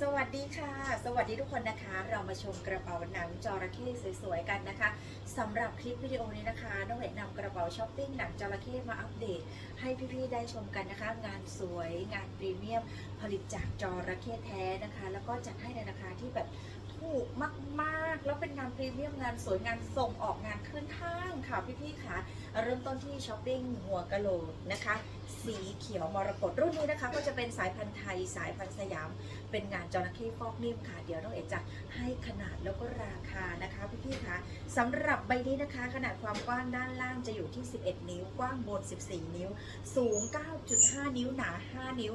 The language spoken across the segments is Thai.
สวัสดีค่ะ สวัสดีทุกคนนะคะ เรามาชมกระเป๋าหนังจระเข้สวยๆกันนะคะสำหรับคลิปวิดีโอนี้นะคะน้องเห็นนำกระเป๋าช้อปปิ้งหนังจระเข้มาอัปเดต ให้พี่ๆได้ชมกันนะคะ งานสวยงานพรีเมียมผลิตจากจระเข้แท้นะคะ แล้วก็จัดให้ในราคาที่แบบ ถูกมากๆ แล้วเป็นงานพรีเมียมงานสวยงานส่งออกงานขึ้นห้างค่ะพี่ๆค่ะ เริ่มต้นที่ช้อปปิ้งหัวกะโหลกนะคะ สีเขียวมรกตรุ่นนี้นะคะ ก็จะเป็นสายพันธุ์ไทยสายพันธุ์สยาม เป็นงานจระเข้ฟอกนิ่มค่ะ เดี๋ยวน้องเอ๋จะให้ขนาดแล้วก็ราคานะคะพี่ๆค่ะสำหรับใบนี้นะคะ ขนาดความกว้างด้านล่างจะอยู่ที่ 11 นิ้ว กว้างบน 14 นิ้ว สูง 9.5 นิ้วหนา 5 นิ้ว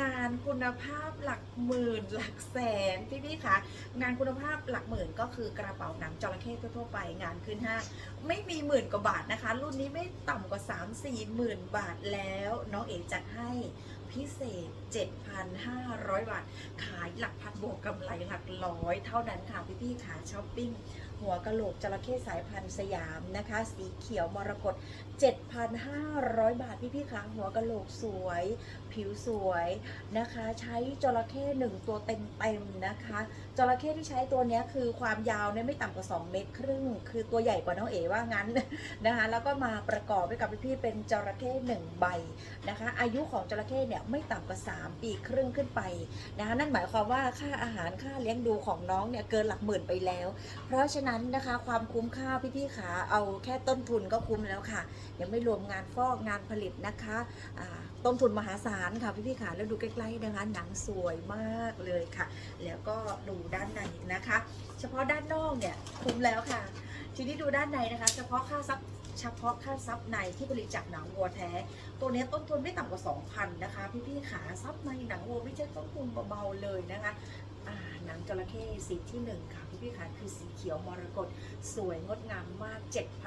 งานคุณภาพหลักหมื่นหลักแสนพี่ๆค่ะงานคุณภาพหลักหมื่นก็คือกระเป๋าหนังจระเข้ทั่วๆไปงานขึ้นห้างไม่มีหมื่นกว่าบาทนะคะ รุ่นนี้ไม่ต่ำกว่า 3-4หมื่นบาทแล้วน้องเอ๋จัดให้พิเศษ 7,500 บาท ขายหลักพันบวกกำไรหลักร้อย เท่านั้นค่ะพี่ๆขาช้อปปิ้งหัวกะโหลกจระเข้สายพันธุ์สยามนะคะ สีเขียวมรกต7,500 บาทพี่พี่ๆขาหัวกะโหลกสวย ผิวสวยนะคะ ใช้จระเข้หนึ่งตัวเต็มๆนะคะจระเข้ที่ใช้ตัวนี้คือความยาวเนี่ยไม่ต่ำกว่า 2 เมตรครึ่ง คือตัวใหญ่กว่าน้องเอ๋ว่างั้นนะคะ แล้วก็มาประกอบไปกับพี่ๆเป็นจระเข้หนึ่งใบนะคะ อายุของจระเข้เนี่ยไม่ต่ำกว่า 3 ปีครึ่งขึ้นไปนะคะนั่นหมายความว่าค่าอาหารค่าเลี้ยงดูของน้องเนี่ยเกินหลักหมื่นไปแล้ว เพราะฉะนั้นนั้นนะคะ ความคุ้มค่าพี่ๆขาเอาแค่ต้นทุนก็คุ้มแล้วค่ะ ยังไม่รวมงานฟอกงานผลิตนะคะต้นทุนมหาศาลค่ะพี่ๆขาแล้วดูใกล้ๆนะคะหนังสวยมากเลยค่ะ แล้วก็ดูด้านในนะคะ เฉพาะด้านนอกเนี่ยคุ้มแล้วค่ะ ทีนี้ดูด้านในนะคะ เฉพาะค่าซับเฉพาะค่าซับในที่ผลิตจากหนังวัวแท้ ตัวนี้ต้นทุนไม่ต่ำกว่า 2,000 นะคะ พี่ๆขาซับในหนังวัวไม่ใช่ต้นทุนเบาๆเลยนะคะ หนังจระเข้สีที่หนึ่งค่ะพี่ๆขาคือสีเขียวมรกตสวยงดงามมาก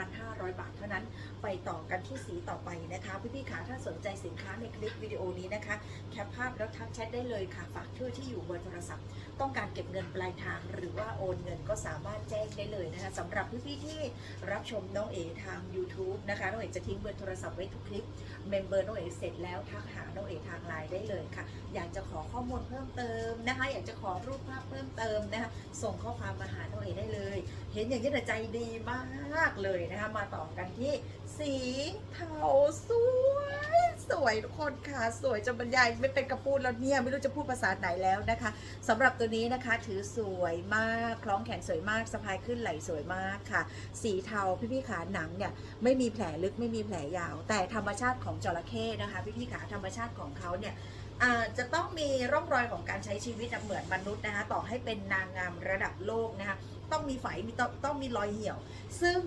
7,500 บาทเท่านั้น ไปต่อกันที่สีต่อไปนะคะพี่ๆขาถ้าสนใจสินค้าในคลิปวิดีโอนี้นะคะ แคปภาพแล้วทักแชทได้เลยค่ะ ฝากชื่อที่อยู่เบอร์โทรศัพท์ ต้องการเก็บเงินปลายทาง หรือว่าโอนเงินก็สามารถแจ้งได้เลยนะคะสำหรับพี่ๆที่รับชมน้องเอทาง YouTube นะคะน้องเอจะทิ้งเบอร์โทรศัพท์ไว้ทุกคลิปเมมเบอร์น้องเอเสร็จแล้วทักหาน้องเอทางไลน์ได้เลยค่ะ อยากจะขอข้อมูลเพิ่มเติมนะคะ อยากจะขอรูปภาพเพิ่มเติมนะคะส่งข้อความมาหาน้องเอได้เลย เห็นอย่างนี้แต่ใจดีมากเลยนะคะมาต่อกันที่สีเทาสวยสวยทุกคนค่ะสวยจนบรรยายไม่เป็นกระพูดแล้วเนี่ยไม่รู้จะพูดภาษาไหนแล้วนะคะสำหรับตัวนี้นะคะถือสวยมากคล้องแขนสวยมากสะพายขึ้นไหลสวยมากค่ะ สีเทาพี่ๆขาหนังเนี่ยไม่มีแผลลึกไม่มีแผลยาว แต่ธรรมชาติของจระเข้นะคะ พี่ๆขาธรรมชาติของเขาเนี่ย จะต้องมีร่องรอยของการใช้ชีวิตเหมือนมนุษย์นะคะต่อให้เป็นนางงามระดับโลกนะคะต้องมีไฝมีต้องต้องมีรอยเหี่ยว ซึ่ง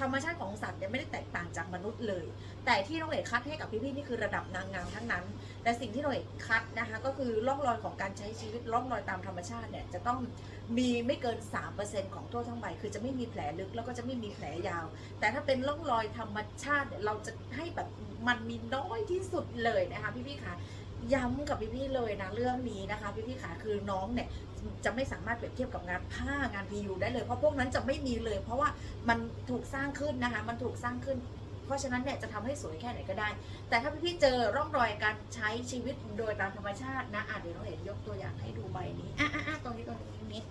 ธรรมชาติของสัตว์เนี่ยไม่ได้แตกต่างจากมนุษย์เลย แต่ที่น้องเอกคัดให้กับพี่ๆนี่คือระดับนางงามทั้งนั้น แต่สิ่งที่น้องเอกคัดนะคะก็คือร่องรอยของการใช้ชีวิตร่องรอยตามธรรมชาติเนี่ยจะต้องมีไม่เกิน 3%ของทั่วทั้งใบ คือจะไม่มีแผลลึกแล้วก็จะไม่มีแผลยาว แต่ถ้าเป็นร่องรอยธรรมชาติเนี่ยเราจะให้แบบมันมีน้อยที่สุดเลยนะคะพี่ๆคะ ย้ำกับพี่ๆเลยนะเรื่องนี้นะคะพี่ๆขาคือน้องเนี่ยจะไม่สามารถเปรียบเทียบกับงานผ้างานพียูได้เลยเพราะพวกนั้นจะไม่มีเลย เพราะว่ามันถูกสร้างขึ้นนะคะ มันถูกสร้างขึ้น เพราะฉะนั้นเนี่ยจะทำให้สวยแค่ไหนก็ได้ แต่ถ้าพี่ๆเจอร่องรอยการใช้ชีวิตโดยตามธรรมชาตินะอะเดี๋ยวเราเห็นยกตัวอย่างให้ดูใบนี้อะอะอะตรงนี้ตรงนี้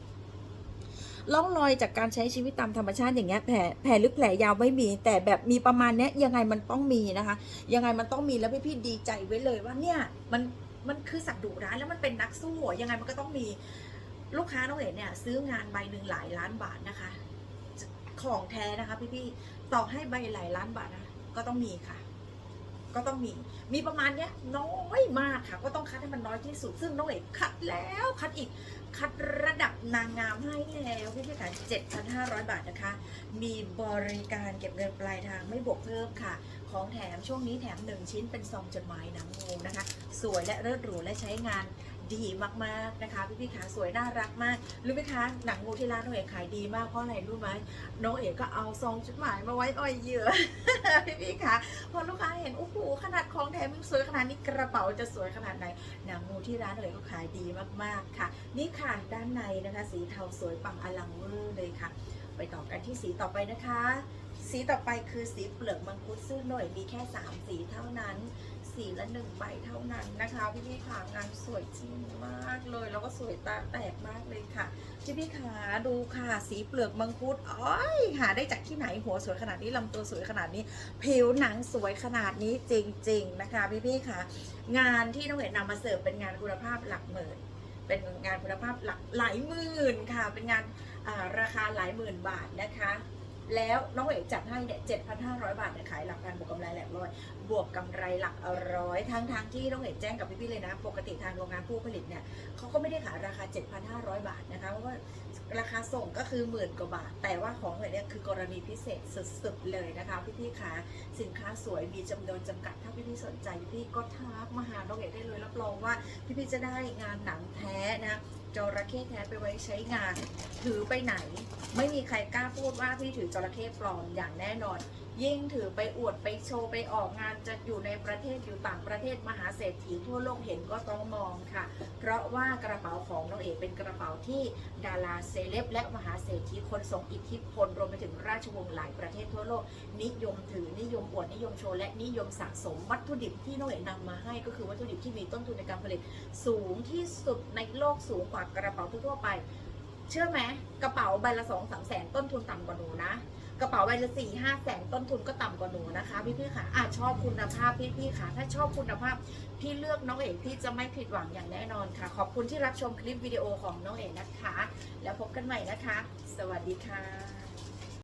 ตรงนี้ร่องรอยจากการใช้ชีวิตตามธรรมชาติอย่างเงี้ยแผลแผลลึกแผลยาวไม่มี แต่แบบมีประมาณเนี้ยยังไงมันต้องมีนะคะ ยังไงมันต้องมีแล้วพี่พี่ดีใจไว้เลยว่าเนี่ยมันมันคือสัตว์ดุร้ายแล้วมันเป็นนักสู้ยังไงมันก็ต้องมีลูกค้าน้องเอ๋เนี่ยซื้องานใบหนึ่งหลายล้านบาทนะคะ ของแท้นะคะพี่พี่ต่อให้ใบหลายล้านบาทนะก็ต้องมีค่ะ ก็ต้องมี มีประมาณเนี้ยน้อยมากค่ะ ก็ต้องคัดให้มันน้อยที่สุด ซึ่งน้องเอกคัดแล้วคัดอีก คัดระดับนางงามให้แล้วพี่พี่ค่ะ7,500 บาทนะคะ มีบริการเก็บเงินปลายทางไม่บวกเพิ่มค่ะ ของแถมช่วงนี้แถม 1 ชิ้นเป็นซองจดหมายหนังงูนะคะ สวยและเลิศหรูและใช้งาน ดีมากๆนะคะพี่พี่ขาสวยน่ารักมากรู้ไหมคะหนังงูที่ร้านน้องเอกขายดีมากเพราะอะไรรู้ไหมน้องเอกก็เอาซองจดหมายมาไว้อ้อยเหยื่อพี่พี่ขาพอลูกค้าเห็นโอ้โหขนาดของแถมยังสวยขนาดนี้กระเป๋าจะสวยขนาดไหนหนังงูที่ร้านน้องเอกก็ขายดีมากๆค่ะ นี่ค่ะด้านในนะคะสีเทาสวยปังอลังเวอร์เลยค่ะ ไปต่อกันที่สีต่อไปนะคะ สีต่อไปคือสีเปลือกมังคุดซึ่งหน่อยมีแค่ 3 สีเท่านั้น สีละหนึ่งใบเท่านั้นนะคะพี่พี่ขางานสวยจริงมากเลย แล้วก็สวยตาแตกมากเลยค่ะพี่พี่ขาดูค่ะสีเปลือกมังคุดอ้อยหาได้จากที่ไหนหัวสวยขนาดนี้ลำตัวสวยขนาดนี้ ผิวหนังสวยขนาดนี้จริง ๆนะคะพี่พี่ๆค่ะงานที่น้องเห็นนำมาเสิร์ฟเป็นงานคุณภาพหลักหมื่นเป็นงานคุณภาพหลักหลายหมื่นค่ะ เป็นงานราคาหลายหมื่นบาทนะคะ แล้วน้องเอกจัดให้เนี่ย7,500บาทเนี่ยขายหลักพันบวกกำไรหลักร้อย บวกกำไรหลักร้อยทั้งทางที่น้องเอกแจ้งกับพี่ๆเลยนะ ปกติทางโรงงานผู้ผลิตเนี่ยเขาก็ไม่ได้ขายราคา 7,500 บาทนะคะ เพราะว่าราคาส่งก็คือหมื่นกว่าบาท แต่ว่าของเอกเนี่ยคือกรณีพิเศษสุดๆเลยนะคะพี่ๆคะสินค้าสวยมีจำนวนจำกัดถ้าพี่ๆสนใจพี่ๆก็ทักมาหาน้องเอกได้เลยรับรองว่าพี่ๆจะได้งานหนังแท้นะ จระเข้แท้ไปไว้ใช้งาน ถือไปไหน ไม่มีใครกล้าพูดว่าพี่ถือจระเข้ปลอมอย่างแน่นอนยิ่งถือไปอวดไปโชว์ไปออกงานจะอยู่ในประเทศอยู่ต่างประเทศมหาเศรษฐีทั่วโลกเห็นก็ต้องมองค่ะ เพราะว่ากระเป๋าของน้องเอกเป็นกระเป๋าที่ดาราเซเลบและมหาเศรษฐีคนทรงอิทธิพลรวมไปถึงราชวงศ์หลายประเทศทั่วโลก นิยมถือนิยมอวดนิยมโชว์และนิยมสะสมวัตถุดิบที่น้องเอกนำมาให้ก็คือวัตถุดิบที่มีต้นทุนในการผลิต สูงที่สุดในโลกสูงกว่ากระเป๋าทั่วไป เชื่อไหมกระเป๋าใบละสองสามแสนต้นทุนต่ำกว่าหนูนะ กระเป๋าใบละสี่ห้าแสนต้นทุนก็ต่ำกว่าหนูนะคะพี่พี่ๆค่ะอาชอบคุณภาพพี่พี่ๆค่ะ ถ้าชอบคุณภาพพี่เลือกน้องเอกพี่จะไม่ผิดหวังอย่างแน่นอนค่ะ ขอบคุณที่รับชมคลิปวิดีโอของน้องเอกนะคะ แล้วพบกันใหม่นะคะ สวัสดีค่ะ